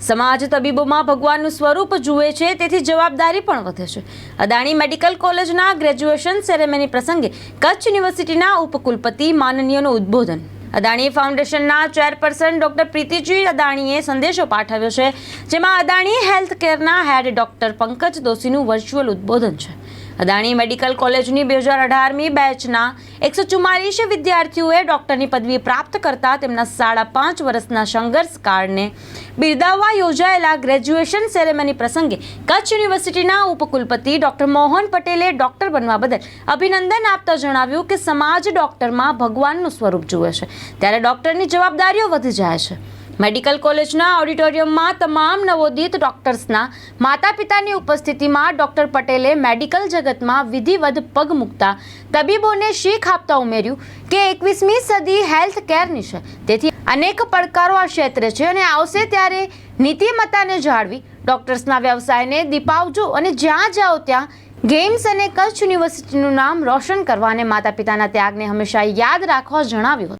સમાજ તબીબોમાં ભગવાનનું સ્વરૂપ જુએ છે, તેથી જવાબદારી પણ વધે છે. અદાણી મેડિકલ કોલેજના ગ્રેજ્યુએશન સેરેમની પ્રસંગે કચ્છ યુનિવર્સિટીના ઉપકુલપતિ માનનીયનું ઉદ્બોધન. અદાણી ફાઉન્ડેશનના ચેરપર્સન ડોક્ટર પ્રીતિજી અદાણીએ સંદેશો પાઠવ્યો છે, જેમાં અદાણી હેલ્થ કેરના હેડ ડોક્ટર પંકજ દોશીનું વર્ચ્યુઅલ ઉદ્બોધન છે. અદાણી મેડિકલ કોલેજની બે હજાર અઢારમી બેચના એકસો ચુમ્માલીસ વિદ્યાર્થીઓએ ડોક્ટરની પદવી પ્રાપ્ત કરતા તેમના સાડા પાંચ વર્ષના સંઘર્ષ કાળને બિરદાવવા યોજાયેલા ગ્રેજ્યુએશન સેરેમની પ્રસંગે કચ્છ યુનિવર્સિટીના ઉપકુલપતિ ડોક્ટર મોહન પટેલે ડોક્ટર બનવા બદલ અભિનંદન આપતા જણાવ્યું કે સમાજ ડોક્ટરમાં ભગવાનનું સ્વરૂપ જુએ છે. ત્યારે ડોક્ટરની જવાબદારીઓ વધી જાય છે. મેડિકલ કોલેજના ઓડિટોરિયમમાં તમામ નવોદિત ડોક્ટર્સના માતા પિતાની ઉપસ્થિતિમાં ડોક્ટર પટેલે મેડિકલ જગતમાં વિધિવત પગ મૂકતા તબીબોને શીખ આપતા ઉમેર્યું કે એકવીસમી સદી હેલ્થ કેરની છે. તેથી અનેક પડકારો આ ક્ષેત્રે છે અને આવશે ત્યારે નીતિમત્તાને જાળવી ડોક્ટર્સના વ્યવસાયને દીપાવજો અને જ્યાં જાઓ ત્યાં ગેમ્સ અને કચ્છ યુનિવર્સિટીનું નામ રોશન કરવા અને માતા પિતાના ત્યાગને હંમેશા યાદ રાખવા જણાવ્યું હતું.